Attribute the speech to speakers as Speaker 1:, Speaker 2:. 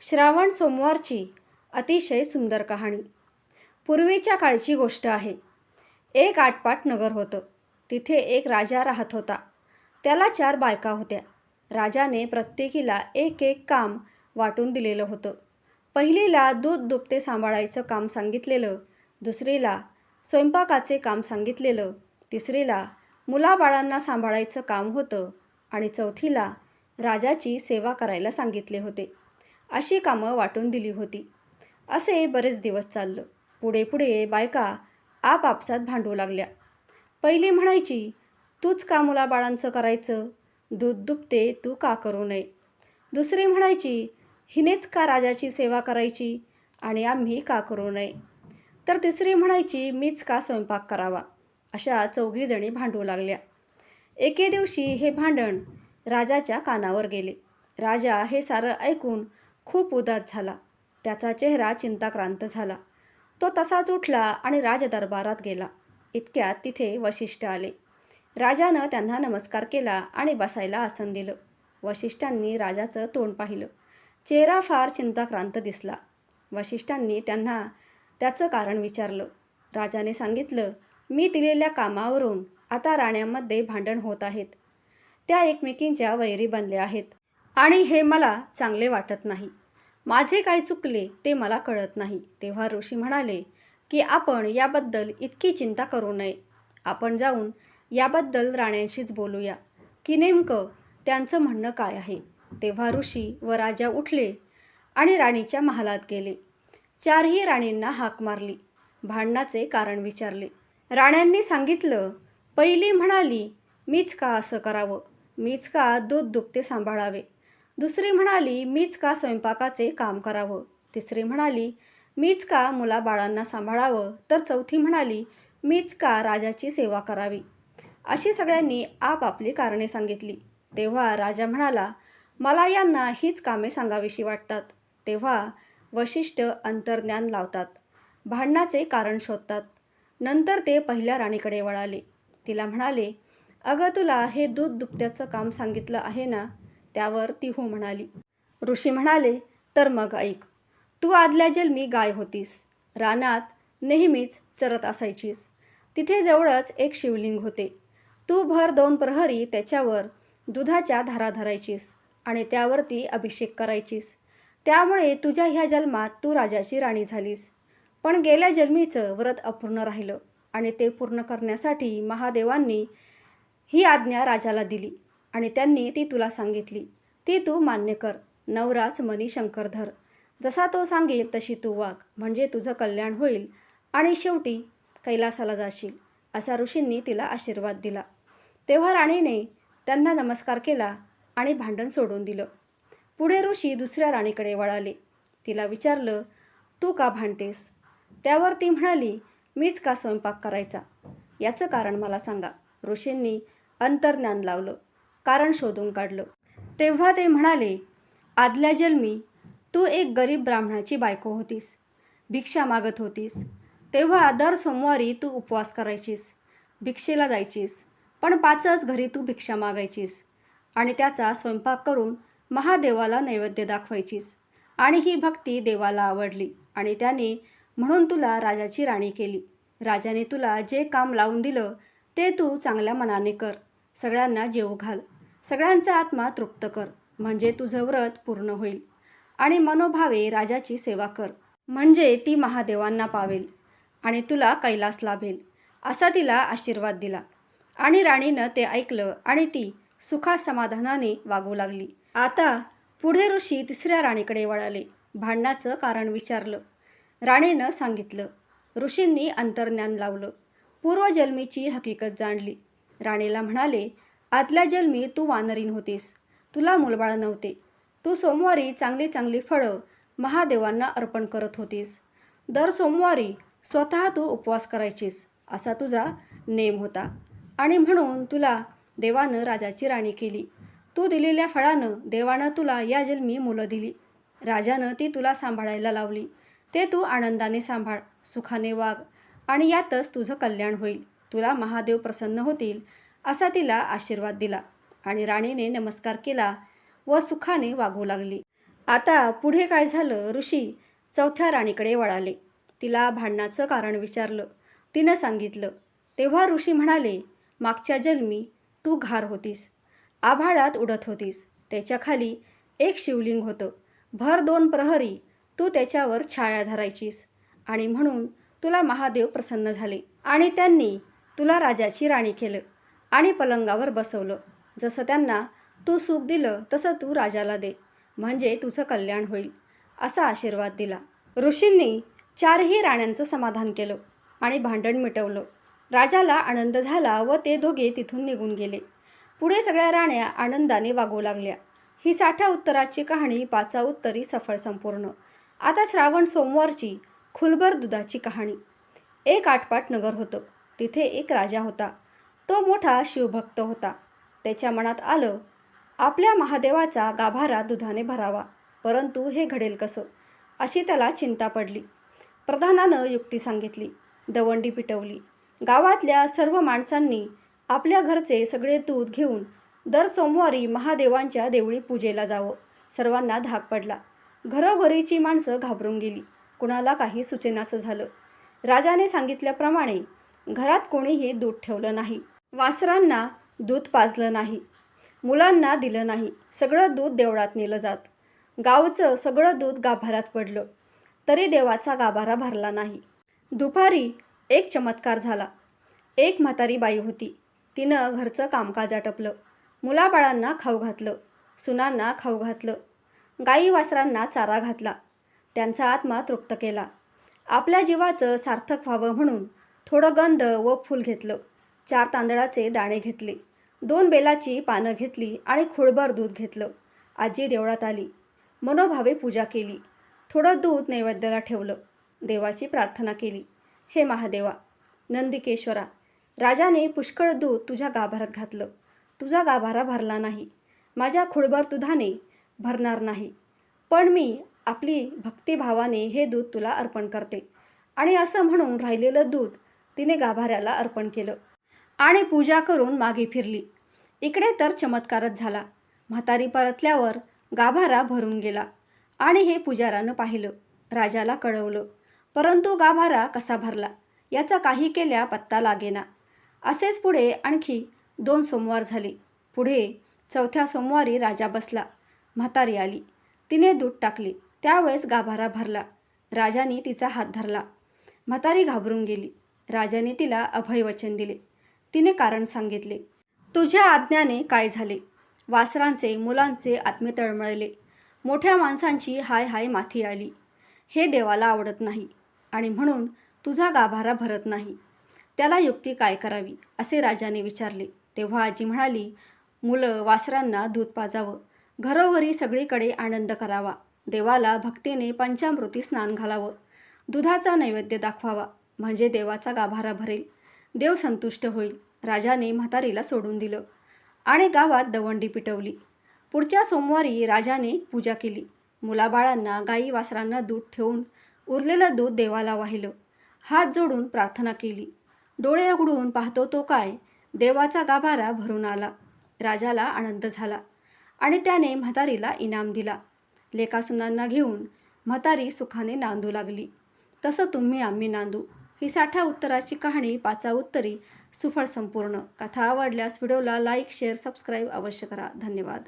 Speaker 1: श्रावण सोमवारची अतिशय सुंदर कहाणी. पूर्वीच्या काळची गोष्ट आहे. एक आटपाट नगर होतं. तिथे एक राजा राहत होता. त्याला चार बायका होत्या. राजाने प्रत्येकीला एक एक काम वाटून दिलेलं होतं. पहिलीला दूध दुभते सांभाळायचं काम सांगितलेलं दुसरीला स्वयंपाकाचे काम सांगितलेलं तिसरीला मुलाबाळांना सांभाळायचं काम होतं आणि चौथीला राजाची सेवा करायला सांगितले होते. अशी कामं वाटून दिली होती. असे बरेच दिवस चाललं. पुढे पुढे बायका आपापसात भांडू लागल्या. पहिली म्हणायची तूच का मुलाबाळांचं करायचं? दूध दुभते तू का करू नये? दुसरी म्हणायची हिनेच का राजाची सेवा करायची आणि आम्ही का करू नये? तर तिसरी म्हणायची मीच का स्वयंपाक करावा? अशा चौघीजणी भांडू लागल्या. एके दिवशी हे भांडण राजाच्या कानावर गेले. राजा हे सारं ऐकून खूप उदास झाला. त्याचा चेहरा चिंताक्रांत झाला. तो तसाच उठला आणि राजदरबारात गेला. इतक्यात तिथे वशिष्ठ आले. राजानं त्यांना नमस्कार केला आणि बसायला आसन दिलं. वशिष्ठांनी राजाचं तोंड पाहिलं. चेहरा फार चिंताक्रांत दिसला. वशिष्ठांनी त्यांना त्याचं कारण विचारलं. राजाने सांगितलं मी दिलेल्या कामावरून आता राण्यांमध्ये भांडण होत आहेत. त्या एकमेकींच्या वैरी बनल्या आहेत आणि हे मला चांगले वाटत नाही. माझे काय चुकले ते मला कळत नाही. तेव्हा ऋषी म्हणाले की आपण याबद्दल इतकी चिंता करू नये. आपण जाऊन याबद्दल राण्यांशीच बोलूया. की नेमकं त्यांचं म्हणणं काय आहे? तेव्हा ऋषी व राजा उठले आणि राणीच्या महालात गेले. चारही राणींना हाक मारली. भांडणाचे कारण विचारले. राण्यांनी सांगितलं पहिली म्हणाली मीच का असं करावं? मीच का दूध दुपते सांभाळावे? दुसरी म्हणाली मीच का स्वयंपाकाचे काम करावं तिसरी म्हणाली मीच का मुलाबाळांना सांभाळावं तर चौथी म्हणाली मीच का राजाची सेवा करावी अशी सगळ्यांनी आपापली कारणे सांगितली. तेव्हा राजा म्हणाला मला यांना हीच कामे सांगावीशी वाटतात तेव्हा वशिष्ठ अंतर्ज्ञान लावतात. भांडणाचे कारण शोधतात. नंतर ते पहिल्या राणीकडे वळाले. तिला म्हणाले अगं तुला हे दूध दुपत्याचं काम सांगितलं आहे ना? त्यावर ती हो म्हणाली ऋषी म्हणाले तर मग ऐक तू आदल्या जन्मी गाय होतीस रानात नेहमीच चरत असायचीस. तिथे जवळच एक शिवलिंग होते. तू भर दोन प्रहरी त्याच्यावर दुधाच्या धारा धरायचीस आणि त्यावरती अभिषेक करायचीस. त्यामुळे तुझ्या ह्या जन्मात तू राजाची राणी झालीस. पण गेल्या जन्मीचं व्रत अपूर्ण राहिलं आणि ते पूर्ण करण्यासाठी महादेवांनी ही आज्ञा राजाला दिली. आणि त्यांनी ती तुला सांगितली. ती तू मान्य कर नवराच मनी शंकरधर जसा तो सांगेल तशी तू वाग म्हणजे तुझं कल्याण होईल आणि शेवटी कैलासाला जाशील असा ऋषींनी तिला आशीर्वाद दिला. तेव्हा राणीने त्यांना नमस्कार केला आणि भांडण सोडून दिलं. पुढे ऋषी दुसऱ्या राणीकडे वळाले. तिला विचारलं तू का भांडतेस? त्यावर ती म्हणाली मीच का स्वयंपाक करायचा? याचं कारण मला सांगा. ऋषींनी अंतर्ज्ञान लावलं. कारण शोधून काढलं. तेव्हा ते म्हणाले आदल्या जन्मी तू एक गरीब ब्राह्मणाची बायको होतीस. भिक्षा मागत होतीस. तेव्हा दर सोमवारी तू उपवास करायचीस. भिक्षेला जायचीस. पण पाचच घरी तू भिक्षा मागायचीस. आणि त्याचा स्वयंपाक करून महादेवाला नैवेद्य दाखवायचीस. आणि ही भक्ती देवाला आवडली. आणि त्याने म्हणून तुला राजाची राणी केली. राजाने तुला जे काम लावून दिलं ते तू चांगल्या मनाने कर. सगळ्यांना जेव घाल. सगळ्यांचा आत्मा तृप्त कर म्हणजे तुझं व्रत पूर्ण होईल. आणि मनोभावे राजाची सेवा कर म्हणजे ती महादेवांना पावेल आणि तुला कैलास लाभेल असा तिला आशीर्वाद दिला. आणि राणीनं ते ऐकलं आणि ती सुखासमाधानाने वागू लागली. आता पुढे ऋषी तिसऱ्या राणीकडे वळाले. भांडणाचं कारण विचारलं. राणीनं सांगितलं ऋषींनी अंतर्ज्ञान लावलं. पूर्वजन्मीची हकीकत जाणली. राणीला म्हणाले आतल्या जन्मी तू वानरीन होतीस. तुला मुलबाळ नव्हते. तू सोमवारी चांगली चांगली फळं महादेवांना अर्पण करत होतीस. दर सोमवारी स्वतः तू उपवास करायचीस असा तुझा नेम होता. आणि म्हणून तुला देवानं राजाची राणी केली. तू दिलेल्या फळानं देवानं तुला या जन्मी मुलं दिली. राजानं ती तुला सांभाळायला लावली. ते तू आनंदाने सांभाळ सुखाने वाग. आणि यातच तुझं कल्याण होईल. तुला महादेव प्रसन्न होतील असा तिला आशीर्वाद दिला आणि राणीने नमस्कार केला व सुखाने वागू लागली. आता पुढे काय झालं ऋषी चौथ्या राणीकडे वळाले. तिला भांडणाचं कारण विचारलं. तिनं सांगितलं तेव्हा ऋषी म्हणाले मागच्या जन्मी तू घार होतीस आभाळात उडत होतीस. त्याच्याखाली एक शिवलिंग होतं. भर दोन प्रहरी तू त्याच्यावर छाया धरायचीस. आणि म्हणून तुला महादेव प्रसन्न झाले आणि त्यांनी तुला राजाची राणी केलं. आणि पलंगावर बसवलं. जसं त्यांना तू सुख दिलं तसं तू राजाला दे. म्हणजे तुझं कल्याण होईल. असा आशीर्वाद दिला. ऋषींनी चारही राण्यांचं समाधान केलं आणि भांडण मिटवलं. राजाला आनंद झाला व ते दोघे तिथून निघून गेले. पुढे सगळ्या राण्या आनंदाने वागू लागल्या. ही साठा उत्तराची कहाणी पाचा उत्तरी सफळ संपूर्ण. आता श्रावण सोमवारची खुलबर दुधाची कहाणी. एक आटपाट नगर होतं. तिथे एक राजा होता. तो मोठा शिवभक्त होता. त्याच्या मनात आलं आपल्या महादेवाचा गाभारा दुधाने भरावा परंतु हे घडेल कसं? अशी त्याला चिंता पडली. प्रधानानं युक्ती सांगितली दवंडी पिटवली. गावातल्या सर्व माणसांनी आपल्या घरचे सगळे दूध घेऊन दर सोमवारी महादेवांच्या देवळी पूजेला जावं. सर्वांना धाक पडला. घरोघरीची माणसं घाबरून गेली. कुणाला काही सुचेनासं झालं. राजाने सांगितल्याप्रमाणे घरात कोणीही दूध ठेवलं नाही. वासरांना दूध पाजलं नाही मुलांना दिलं नाही सगळं दूध देवळात नेलं जात. गावचं सगळं दूध गाभारात पडलं तरी देवाचा गाभारा भरला नाही. दुपारी एक चमत्कार झाला. एक म्हातारी बाई होती. तिनं घरचं कामकाज आटपलं. मुलाबाळांना खाऊ घातलं सुनांना खाऊ घातलं. गाई वासरांना चारा घातला. त्यांचा आत्मा तृप्त केला. आपल्या जीवाचं सार्थक व्हावं म्हणून थोडं गंध व फूल घेतलं. चार तांदळाचे दाणे घेतले. दोन बेलाची पानं घेतली आणि खुळभर दूध घेतलं. आजी देवळात आली. मनोभावे पूजा केली. थोडं दूध नैवेद्याला ठेवलं. देवाची प्रार्थना केली. हे महादेवा नंदिकेश्वरा राजाने पुष्कळ दूध तुझ्या गाभारात घातलं. तुझा गाभारा भरला नाही. माझ्या खुळभर दुधाने भरणार नाही. पण मी आपली भक्तिभावाने हे दूध तुला अर्पण करते. आणि असं म्हणून राहिलेलं दूध तिने गाभाऱ्याला अर्पण केलं. आणि पूजा करून मागे फिरली. इकडे तर चमत्कारच झाला. म्हातारी परतल्यावर गाभारा भरून गेला आणि हे पुजारानं पाहिलं. राजाला कळवलं. परंतु गाभारा कसा भरला? याचा काही केल्या पत्ता लागेना. असेच पुढे आणखी दोन सोमवार झाले. पुढे चौथ्या सोमवारी राजा बसला. म्हातारी आली. तिने दूध टाकले. त्यावेळेस गाभारा भरला. राजाने तिचा हात धरला. म्हातारी घाबरून गेली. राजाने तिला अभयवचन दिले. तिने कारण सांगितले. तुझ्या आज्ञाने काय झाले? वासरांचे मुलांचे आत्मे तळमळले. मोठ्या माणसांची हाय हाय माथी आली. हे देवाला आवडत नाही आणि म्हणून तुझा गाभारा भरत नाही. त्याला युक्ती काय करावी? असे राजाने विचारले. तेव्हा आजी म्हणाली मुलं वासरांना दूध पाजावं. घरोघरी सगळीकडे आनंद करावा. देवाला भक्तीने पंचामृती स्नान घालावं. दुधाचा नैवेद्य दाखवावा. म्हणजे देवाचा गाभारा भरेल. देव संतुष्ट होईल. राजाने म्हातारीला सोडून दिलं. आणि गावात दवंडी पिटवली. पुढच्या सोमवारी राजाने पूजा केली. मुलाबाळांना गाई वासरांना दूध ठेवून उरलेलं दूध देवाला वाहिलं. हात जोडून प्रार्थना केली. डोळे उघडून पाहतो तो काय? देवाचा गाभारा भरून आला. राजाला आनंद झाला. आणि त्याने म्हातारीला इनाम दिला. लेखासुनांना घेऊन म्हातारी सुखाने नांदू लागली. तसं तुम्ही आम्ही नांदू. ही साठा उत्तराची कहाणी पाचा उत्तरी. सुफळ संपूर्ण. कथा आवडल्यास व्हिडिओला लाईक शेअर सबस्क्राईब अवश्य करा. धन्यवाद.